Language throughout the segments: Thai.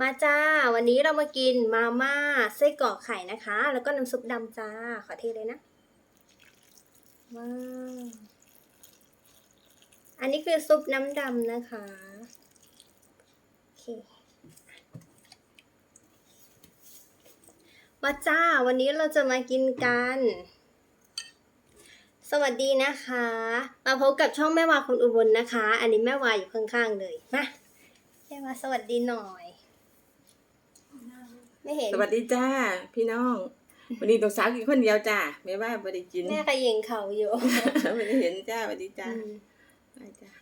มาจ้า วันนี้เรามากินมาม่าไส้กรอกไข่นะคะ แล้วก็น้ำซุปดำจ้า ขอเทเลยนะว้าวอันนี้คือซุปน้ำดำนะคะโอเคมาจ้า วันนี้เราจะมากินกัน สวัสดีนะคะ มาพบกับช่องแม่วาคนอุบลนะคะ อันนี้แม่วาอยู่ข้างๆเลยมาแม่วาสวัสดีหน่อย ไม่เห็น สวัสดีจ้าพี่น้อง วันนี้ตัวสาวกินคนเดียวจ้าไม่ว่าบ่ได้กินแม่ขยิงเขาอยู่ไม่ได้เห็นจ้าสวัสดีจ้าอืมไปจ้า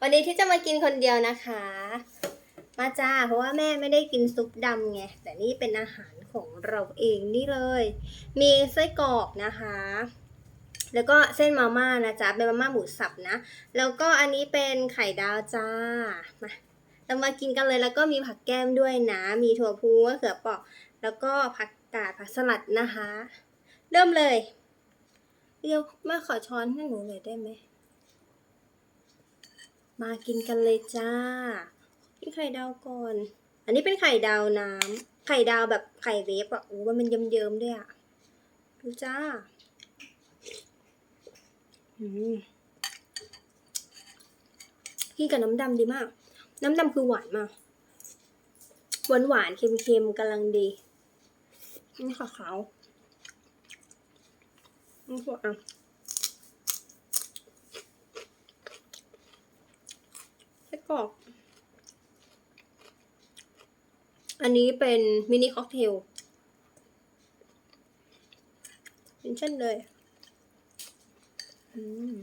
วันนี้ที่จะมากินคนเดียวนะคะ มาจ้า เพราะว่าแม่ไม่ได้กินซุปดำไง แต่นี่เป็นอาหารของเราเองนี่เลย มีไส้กรอกนะคะ แล้วก็เส้นมาม่านะจ๊ะ เป็นมาม่าหมูสับนะ แล้วก็อันนี้เป็นไข่ดาวจ้า มา เรามากินกันเลยแล้วก็มีผักแก้มด้วยนะ มีถั่วพูมะเขือเปราะแล้วก็ผักกาดผักสลัดนะคะ เริ่มเลยเดี๋ยวแม่ขอช้อนให้หนูหน่อยได้ไหมมากินกันเลยจ้ากินไข่ดาวก่อน อันนี้เป็นไข่ดาวน้ำไข่ดาวแบบไข่เวฟอะโอ้มันเยิ้มๆด้วยอะดูจ้าอืมกินกับน้ำดำดีมาก น้ำดำคือหวานมาก หวานหวานๆเค็มๆกำลังดี นี่ขาวๆนี่พวกอะไส้กรอก อันนี้เป็นมินิค็อกเทลเป็นเช่นเลย อืม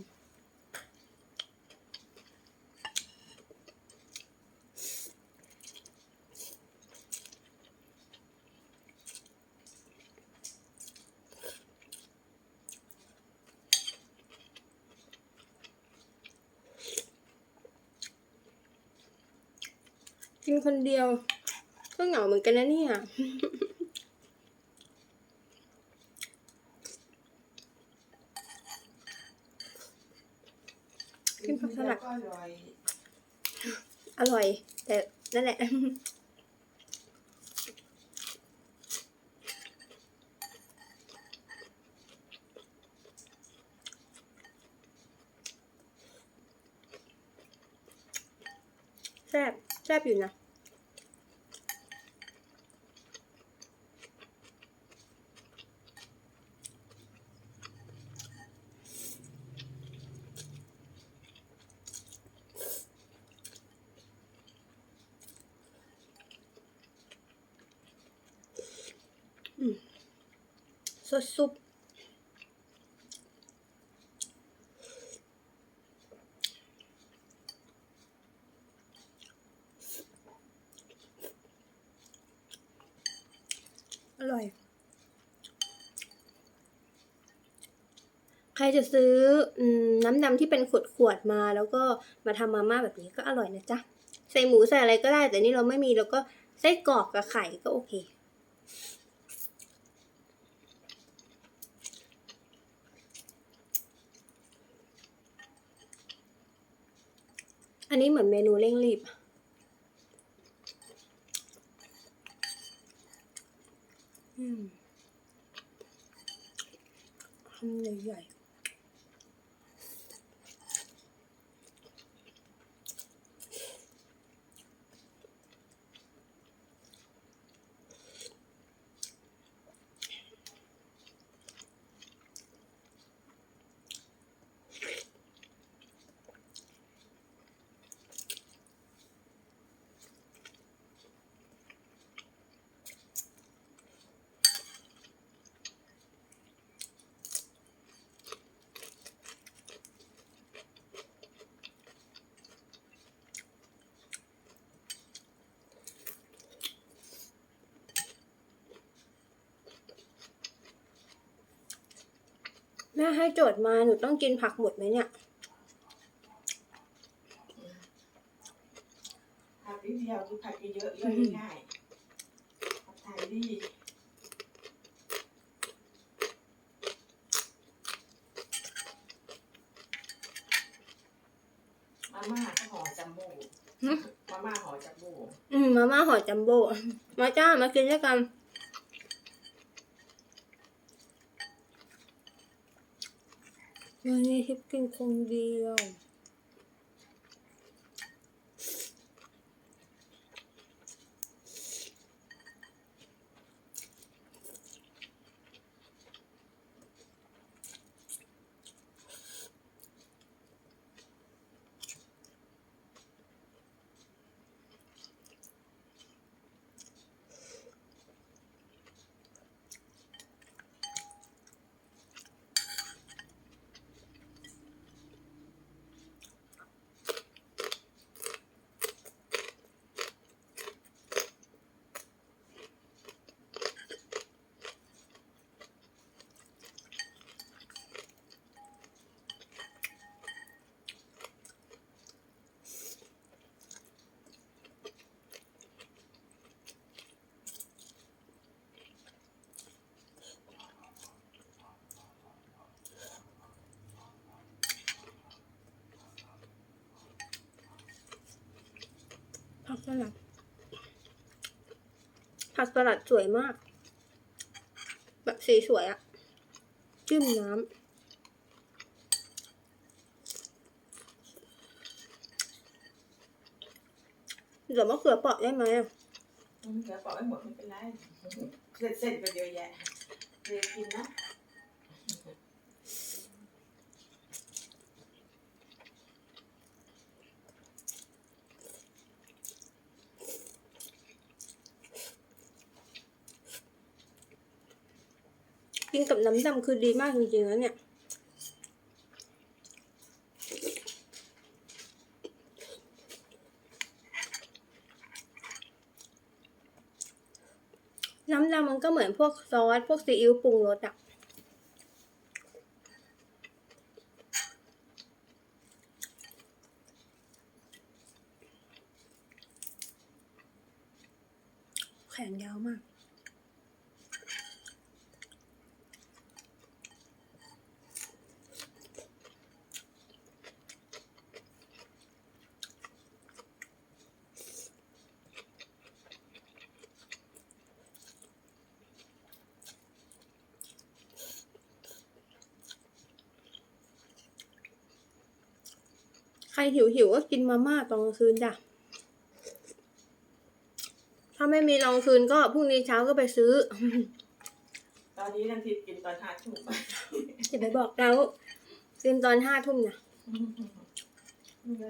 กินคนเดียว ก็เหงาเหมือนกันนะเนี่ยกินผักสลัดอร่อยอร่อยแต่นั่นแหละแซ่บ แซ่บอยู่นะซดซุป ใครจะซื้อน้ำดำที่เป็นขวดๆมาแล้วก็มาทำมาม่าแบบนี้ก็อร่อยนะจ๊ะ ใส่หมูใส่อะไรก็ได้ แต่นี่เราไม่มีแล้วก็ไส้กรอกกับไข่ก็โอเคอันนี้เหมือนเมนูเร่งรีบ อืมคำใหญ่ แม่ให้โจทย์มาหนูต้องกินผักหมดไหมเนี่ยผักนิดเดียวคือผักเยอะๆย่อยง่ายผักไทยดีมาม่าก็ห่อจัมโบ้หึมาม่าห่อจัมโบ้อืมมาม่าห่อจัมโบ้มาจ้ามากินด้วยกัน วันนี้ทิพย์กิ นคนเดียวผักสลัดสลัดสวยมาก แบบสีสวยอะจิ้มน้ำเดี๋ยวมะเขือเปราะได้ไหมอะอืมเดี๋ยวบอกให้หมดไม่เป็นไรเสร็จเสร็จไปเยอะแยะเรียกินนะ กินกับน้ำดำคือดีมากจริงๆแล้วเนี่ย น้ำดำมันก็เหมือนพวกซอส พวกซีอิ๊วปรุงรสอะ ใครหิวหิวๆก็กินมาม่าตอนกลางคืนจ้ะ ถ้าไม่มีตอนกลางคืนก็พรุ่งนี้เช้าก็ไปซื้อ ตอนนี้นันทิพย์กินตอนห้าทุ่มอย่าไปบอกเรากินตอนห้าทุ่มนะใกล้หม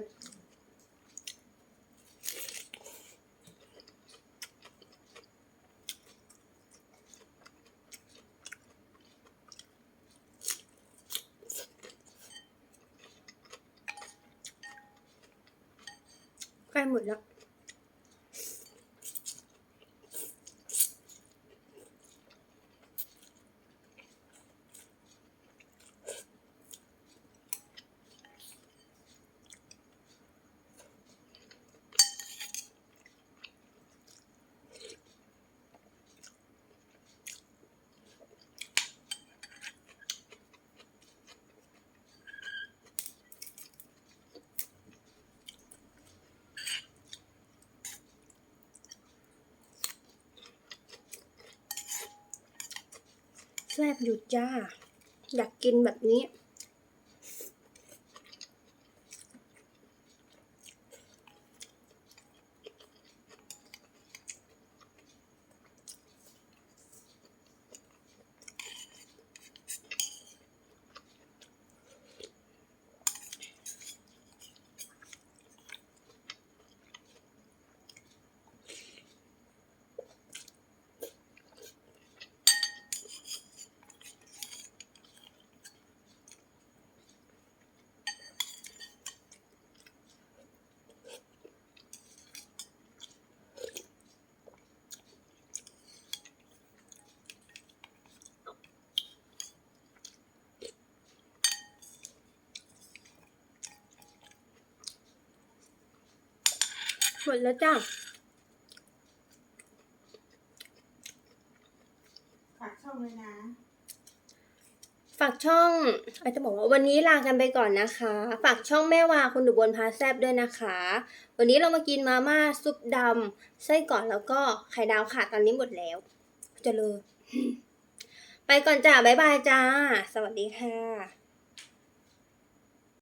ดแแซ่บอยู่จ้า อยากกินแบบนี้ หมดแล้วจ้าฝากช่องเลยนะ ฝากช่องอาจจะบอกว่าวันนี้ลากันไปก่อนนะคะ ฝากช่องแม่วาคุณดุบลพาแซบด้วยนะคะ วันนี้เรามากินมาม่าซุปดำไส้กรอกแล้วก็ไข่ดาวค่ะ ตอนนี้หมดแล้วจะเลย ไปก่อนจ้าบ๊ายบายจ้า สวัสดีค่ะ